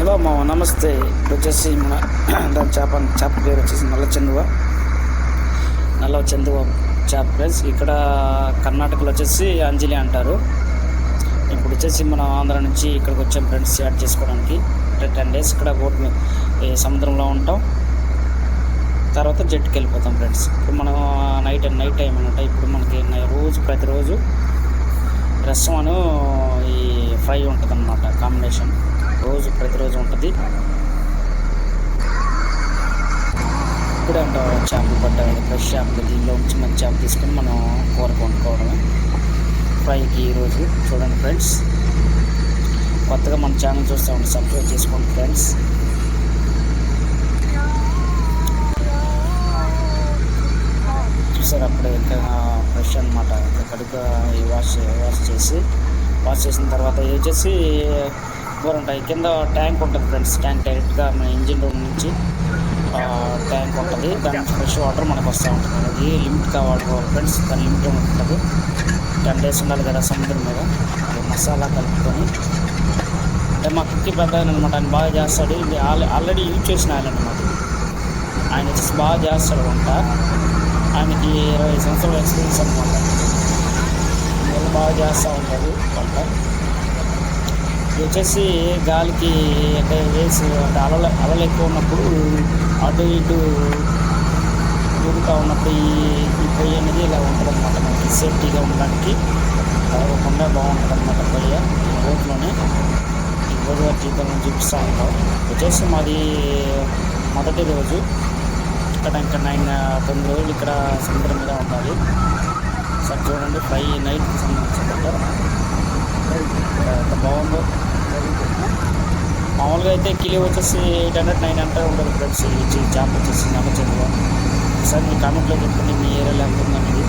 Hello మా నమస్తే. ఇప్పుడు వచ్చేసి మన దాని చేప చేప పేరు వచ్చేసి నల్ల చందువ. నల్ల చందువా చేప ప్లేస్ ఇక్కడ కర్ణాటకలో వచ్చేసి అంజలి అంటారు. ఇప్పుడు వచ్చేసి మనం ఆంధ్ర నుంచి ఇక్కడికి వచ్చాం ఫ్రెండ్స్ యాడ్ చేసుకోవడానికి. టెన్ డేస్ ఇక్కడ బోట్ సముద్రంలో ఉంటాం. తర్వాత జట్టుకి వెళ్ళిపోతాం ఫ్రెండ్స్ ఇప్పుడు మనం నైట్ నైట్ టైం అనమాట ఇప్పుడు మనకి రోజు ప్రతిరోజు రసం అను ఈ ఫ్రై ఉంటుంది అన్నమాట కాంబినేషన్ రోజు ప్రతిరోజు ఉంటుంది. ఇప్పుడు అంటే చేపలు పడ్డాయి ఫ్రెష్ చేపలు దీనిలో నుంచి మంచి చేప తీసుకొని మనం కూర వండుకోవడమే. ఫ్రైకి ఈరోజు చూడండి ఫ్రెండ్స్ కొత్తగా మన ఛానల్ చూస్తూ ఉంటే సబ్స్క్రైబ్ చేసుకోండి ఫ్రెండ్స్ చూసారు అప్పుడే ఇంకా ఫ్రెష్ అనమాట ఇంకా వాష్ వాష్ చేసి వాష్ చేసిన తర్వాత ఇది వచ్చేసి కూర ఉంటాయి. కింద ట్యాంక్ ఉంటుంది ఫ్రెండ్స్. ట్యాంక్ డైరెక్ట్గా మన ఇంజిన్ రూమ్ నుంచి ట్యాంక్ ఉంటుంది. దాని నుంచి ఫ్రెష్ వాటర్ మనకు వస్తూ ఉంటుంది. అది లిమిట్గా వాడుకోవాలి ఫ్రెండ్స్ దాని లిమిట్ ఉంటుంది టెన్ డేస్ ఉండాలి కదా సముద్రం మీద. అది మసాలా కలుపుకొని అంటే మా కుక్కి పెద్ద ఆయన అనమాట ఆయన బాగా చేస్తాడు. ఇది ఆల్- ఆల్రెడీ యూజ్ చేసిన ఆయన అనమాట ఆయన వచ్చేసి బాగా చేస్తాడు వంట. ఆయనకి ఇరవై సంవత్సరాల ఎక్స్పీరియన్స్ అనమాట బాగా చేస్తూ ఉంటాడు వంట. వచ్చేసి గాలికి అంటే వేసి అంటే అలలు అలలు ఎక్కువ ఉన్నప్పుడు అటు ఇటు ఊరుతూ ఉన్నప్పుడు ఈ ఈ పొయ్యి అనేది ఇలా ఉంటుంది అనమాట మనకి. సేఫ్టీగా ఉండడానికి తగ్గకుండా బాగుంటుంది అనమాట పొయ్య. ఈ బోట్లోనే ఈ గోదావరి జీవితంలో చూపిస్తూ ఉంటాం. వచ్చేసి మాది మొదటి రోజు. ఇక్కడ ఇంకా నైన్ తొమ్మిది రోజులు ఇక్కడ సముద్రం మీద ఉండాలి. సార్ చూడండి ఫ్రై నైట్కి సంబంధించిన బాగుందో. మామూలుగా అయితే కిలో వచ్చేసి ఎయిట్ హండ్రెడ్ నైన్ హండ్రెడ్ ఉంటుంది ఫ్రెండ్స్. ఈ జాబ్ వచ్చేసి నల్ల సార్ మీ కామెంట్లో చెప్పండి మీ ఏరియాలో ఎంత ఉందనేది.